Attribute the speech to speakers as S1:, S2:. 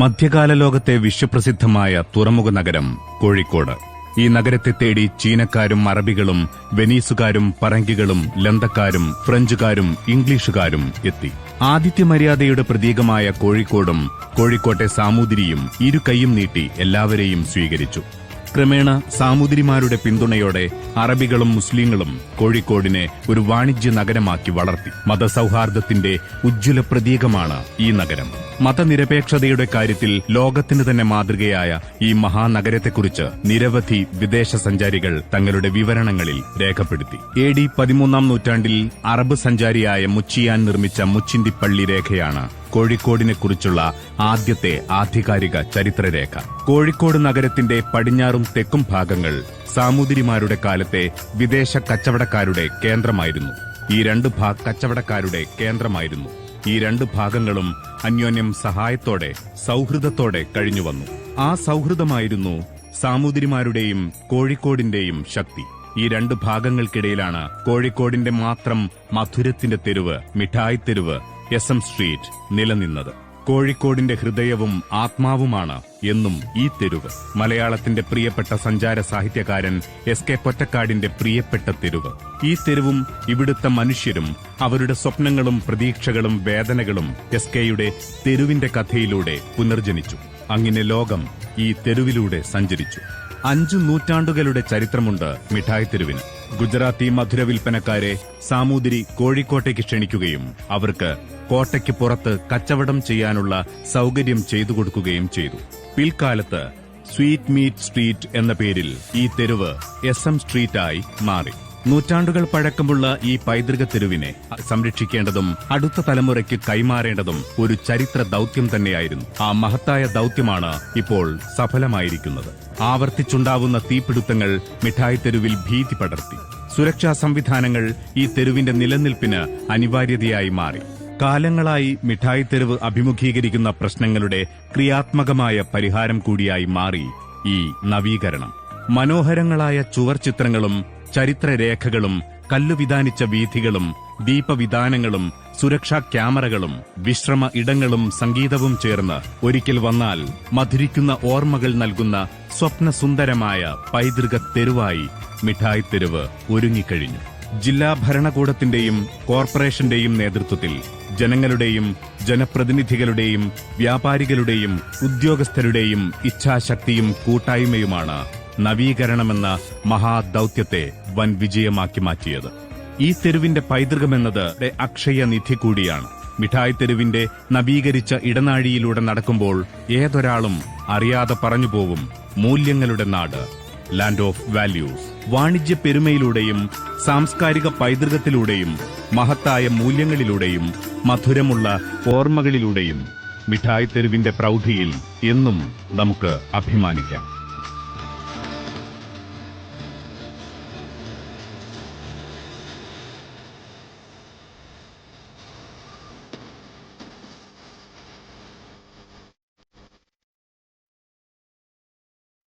S1: മധ്യകാല ലോകത്തെ വിശ്വപ്രസിദ്ധമായ തുറമുഖ നഗരം കോഴിക്കോട്. ഈ നഗരത്തെ തേടി ചീനക്കാരും അറബികളും വെനീസുകാരും പറങ്കികളും ലന്തക്കാരും ഫ്രഞ്ചുകാരും ഇംഗ്ലീഷുകാരും എത്തി. ആതിഥ്യമര്യാദയുടെ പ്രതീകമായ കോഴിക്കോടും കോഴിക്കോട്ടെ സാമൂതിരിയും ഇരു കൈയും നീട്ടി എല്ലാവരെയും സ്വീകരിച്ചു. ക്രമേണ സാമൂതിരിമാരുടെ പിന്തുണയോടെ അറബികളും മുസ്ലിങ്ങളും കോഴിക്കോടിനെ ഒരു വാണിജ്യ നഗരമാക്കി വളർത്തി. മതസൌഹാർദ്ദത്തിന്റെ ഉജ്ജ്വല പ്രതീകമാണ് ഈ നഗരം. മതനിരപേക്ഷതയുടെ കാര്യത്തിൽ ലോകത്തിന് തന്നെ മാതൃകയായ ഈ മഹാനഗരത്തെക്കുറിച്ച് നിരവധി വിദേശ സഞ്ചാരികൾ തങ്ങളുടെ വിവരണങ്ങളിൽ രേഖപ്പെടുത്തി. എ ഡി പതിമൂന്നാം നൂറ്റാണ്ടിൽ അറബ് സഞ്ചാരിയായ മുച്ചിയാൻ നിർമ്മിച്ച മുച്ചിന്തിപ്പള്ളി രേഖയാണ് കോഴിക്കോടിനെക്കുറിച്ചുള്ള ആദ്യത്തെ ആധികാരിക ചരിത്രരേഖ. കോഴിക്കോട് നഗരത്തിന്റെ പടിഞ്ഞാറും തെക്കും ഭാഗങ്ങൾ സാമൂതിരിമാരുടെ കാലത്തെ വിദേശ കച്ചവടക്കാരുടെ കേന്ദ്രമായിരുന്നു. ഈ രണ്ട് ഭാ കച്ചവടക്കാരുടെ കേന്ദ്രമായിരുന്നു. ഈ രണ്ട് ഭാഗങ്ങളും അന്യോന്യം സഹായത്തോടെ സൗഹൃദത്തോടെ കഴിഞ്ഞുവന്നു ആ സൗഹൃദമായിരുന്നു സാമൂതിരിമാരുടെയും കോഴിക്കോടിന്റെയും ശക്തി. ഈ രണ്ട് ഭാഗങ്ങൾക്കിടയിലാണ് കോഴിക്കോടിന്റെ മാത്രം മധുരത്തിന്റെ തെരുവ് മിഠായി തെരുവ് എസ് എം സ്ട്രീറ്റ് നിലനിന്നത്. കോഴിക്കോടിന്റെ ഹൃദയവും ആത്മാവുമാണ് എന്നും ഈ തെരുവ്. മലയാളത്തിന്റെ പ്രിയപ്പെട്ട സഞ്ചാര സാഹിത്യകാരൻ എസ് കെ പൊറ്റക്കാടിന്റെ പ്രിയപ്പെട്ട തെരുവ്. ഈ തെരുവും ഇവിടുത്തെ മനുഷ്യരും അവരുടെ സ്വപ്നങ്ങളും പ്രതീക്ഷകളും വേദനകളും എസ് കെയുടെ തെരുവിന്റെ കഥയിലൂടെ പുനർജനിച്ചു. അങ്ങനെ ലോകം ഈ തെരുവിലൂടെ സഞ്ചരിച്ചു. അഞ്ചു നൂറ്റാണ്ടുകളുടെ ചരിത്രമുണ്ട് മിഠായി തെരുവിന് ഗുജറാത്തി മധുര വിൽപ്പനക്കാരെ സാമൂതിരി കോഴിക്കോട്ടേക്ക് ക്ഷണിക്കുകയും അവർക്ക് കോട്ടയ്ക്ക് പുറത്ത് കച്ചവടം ചെയ്യാനുള്ള സൗകര്യം ചെയ്തു കൊടുക്കുകയും ചെയ്തു. പിൽക്കാലത്ത് സ്വീറ്റ് മീറ്റ് സ്ട്രീറ്റ് എന്ന പേരിൽ ഈ തെരുവ് എസ് എം സ്ട്രീറ്റായി മാറി. നൂറ്റാണ്ടുകൾ പഴക്കമുള്ള ഈ പൈതൃക തെരുവിനെ സംരക്ഷിക്കേണ്ടതും അടുത്ത തലമുറയ്ക്ക് കൈമാറേണ്ടതും ഒരു ചരിത്ര ദൗത്യം തന്നെയായിരുന്നു. ആ മഹത്തായ ദൗത്യമാണ് ഇപ്പോൾ സഫലമായിരിക്കുന്നത്. ആവർത്തിച്ചുണ്ടാവുന്ന തീപിടുത്തങ്ങൾ മിഠായി തെരുവിൽ ഭീതി പടർത്തി. സുരക്ഷാ സംവിധാനങ്ങൾ ഈ തെരുവിന്റെ നിലനിൽപ്പിന് അനിവാര്യതയായി മാറി. കാലങ്ങളായി മിഠായി തെരുവ് അഭിമുഖീകരിക്കുന്ന പ്രശ്നങ്ങളുടെ ക്രിയാത്മകമായ പരിഹാരം കൂടിയായി മാറി ഈ നവീകരണം. മനോഹരങ്ങളായ ചുവർ ചിത്രങ്ങളും ചരിത്രരേഖകളും കല്ലുവിധാനിച്ച വീഥികളും ദീപവിധാനങ്ങളും സുരക്ഷാ ക്യാമറകളും വിശ്രമ ഇടങ്ങളും സംഗീതവും ചേർന്ന് ഒരിക്കൽ വന്നാൽ മധുരിക്കുന്ന ഓർമ്മകൾ നൽകുന്ന സ്വപ്നസുന്ദരമായ പൈതൃക തെരുവായി മിഠായി തെരുവ് ഒരുങ്ങിക്കഴിഞ്ഞു. ജില്ലാ ഭരണകൂടത്തിന്റെയും കോർപ്പറേഷന്റെയും നേതൃത്വത്തിൽ ജനങ്ങളുടെയും ജനപ്രതിനിധികളുടെയും വ്യാപാരികളുടെയും ഉദ്യോഗസ്ഥരുടെയും ഇച്ഛാശക്തിയും കൂട്ടായ്മയുമാണ് നവീകരണമെന്ന മഹാദൌത്യത്തെ വൻ വിജയമാക്കി മാറ്റിയത്. ഈ തെരുവിന്റെ പൈതൃകമെന്നത് അക്ഷയ നിധി കൂടിയാണ്. മിഠായി തെരുവിന്റെ നവീകരിച്ച ഇടനാഴിയിലൂടെ നടക്കുമ്പോൾ ഏതൊരാളും അറിയാതെ പറഞ്ഞുപോകും മൂല്യങ്ങളുടെ നാട്. ലാൻഡ് ഓഫ് വാല്യൂസ് വാണിജ്യ പെരുമയിലൂടെയും സാംസ്കാരിക പൈതൃകത്തിലൂടെയും മഹത്തായ മൂല്യങ്ങളിലൂടെയും മധുരമുള്ള ഓർമ്മകളിലൂടെയും മിഠായി തെരുവിന്റെ പ്രൗഢിയിൽ എന്നും നമുക്ക് അഭിമാനിക്കാം.